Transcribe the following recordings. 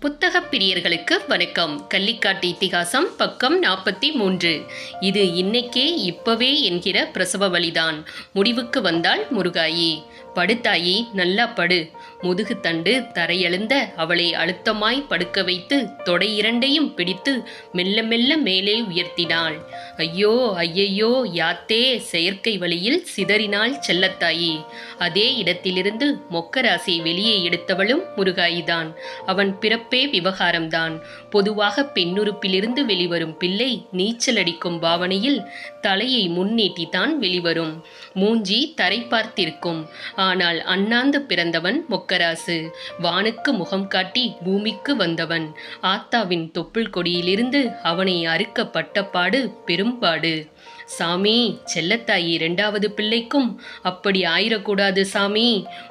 புத்தகப் பிரியர்களுக்கு வணக்கம். கள்ளிக்காட்டு இத்திகாசம் பக்கம் நாற்பத்தி மூன்று. இது இன்னைக்கே இப்பவே என்கிற பிரசவ வழிதான். முடிவுக்கு வந்தால் முருகாயி. படுத்தாயி நல்லா படு. முதுகு தண்டு தரையெழுந்த அவளை அழுத்தமாய் படுக்க வைத்து தொடை இரண்டையும் பிடித்து மெல்ல மெல்ல மேலே உயர்த்தினாள். ஐயோ ஐயையோ யாத்தே செயற்கை வழியில் சிதறினாள் செல்லத்தாயி. அதே இடத்திலிருந்து மொக்கராசியை வெளியே எடுத்தவளும் முருகாயிதான். அவன் பிறப்பே விவகாரம்தான். பொதுவாக பெண்ணுறுப்பிலிருந்து வெளிவரும் பிள்ளை நீச்சல் அடிக்கும் பாவனையில் தலையை முன்னீட்டித்தான் வெளிவரும். மூஞ்சி தரை பார்த்திருக்கும் ஆனால் அண்ணாந்து பிறந்தவன் மொக்கராசு வானுக்கு முகம் காட்டி பூமிக்கு வந்தவன். ஆத்தாவின் தொப்புள் கொடியிலிருந்து அவனை அறுக்கப்பட்ட பாடு பெரும்பாடு. சாமி செல்லத்தாயி இரண்டாவது பிள்ளைக்கும் அப்படி ஆயிரக்கூடாது சாமி.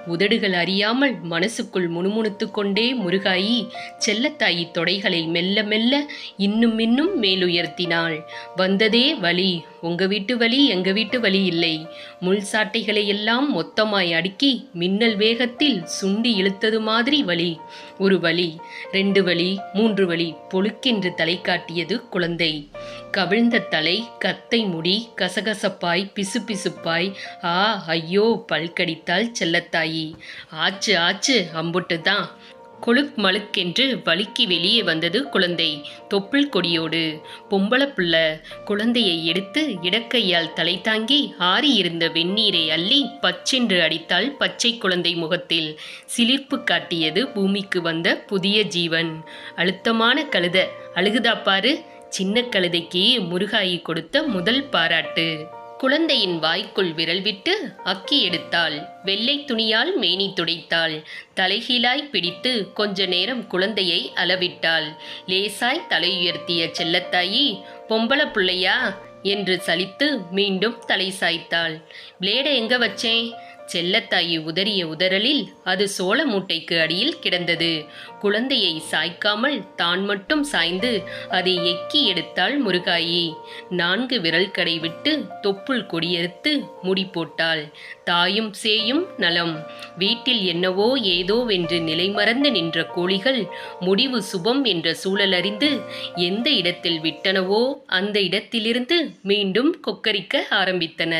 உதடுகள் அறியாமல் மனசுக்குள் முணுமுணுத்து கொண்டே முருகாயி செல்லத்தாயி தொடைகளை மெல்ல மெல்ல இன்னும் இன்னும் மேலுயர்த்தினாள். வந்ததே வழி. உங்க வீட்டு வழி எங்க வீட்டு வழி இல்லை. முள் சாட்டைகளை எல்லாம் மொத்தமாய் அடுக்கி மின்னல் வேகத்தில் சு சுண்டி இழுத்தது மாதிரி வலி. ஒரு வலி ரெண்டு வலி மூன்று வலி பொழுக்கென்று தலை காட்டியது குழந்தை. கவிழ்ந்த தலை கத்தை முடி கசகசப்பாய் பிசுபிசுப்பாய். ஆ ஐயோ பல்கடித்தால் செல்லத்தாயி. ஆச்சு ஆச்சு அம்புட்டு தான் கொழுக் மழுக்கென்று வலிக்கு வெளியே வந்தது குழந்தை. தொப்புள் கொடியோடு. பொம்பளை புள்ள. குழந்தையை எடுத்து இடக்கையால் தலை தாங்கி ஆறியிருந்த வெந்நீரை அள்ளி பச்சென்று அடித்தாள் பச்சை குழந்தை முகத்தில். சிலிர்ப்பு காட்டியது பூமிக்கு வந்த புதிய ஜீவன். அழுத்தமான கழுத. அழுகுதா பாரு. சின்ன கழுதைக்கு முருகாயி கொடுத்த முதல் பாராட்டு. குழந்தையின் வாய்க்குள் விரல் விட்டு அக்கி எடுத்தாள். வெள்ளை துணியால் மேனி துடைத்தாள். தலைகீழாய் பிடித்து கொஞ்ச நேரம் குழந்தையை அளவிட்டாள். லேசாய் தலையுயர்த்திய செல்லத்தாயி பொம்பளை புள்ளையா? என்று சலித்து மீண்டும் தலை சாய்த்தாள். பிளேடை எங்க வச்சேன்? செல்லத்தாயி உதறிய உதறலில் அது சோள மூட்டைக்கு அடியில் கிடந்தது. குழந்தையை சாய்க்காமல் தான் மட்டும் சாய்ந்து அதை எக்கி எடுத்தாள் முருகாயி. நான்கு விரல் கடை விட்டு தொப்புள் கொடியறுத்து முடி போட்டாள். தாயும் சேயும் நலம். வீட்டில் என்னவோ ஏதோ வென்று நிலைமறந்து நின்ற கோழிகள் முடிவு சுபம் என்ற சூழலறிந்து எந்த இடத்தில் விட்டனவோ அந்த இடத்திலிருந்து மீண்டும் கொக்கரிக்க ஆரம்பித்தன.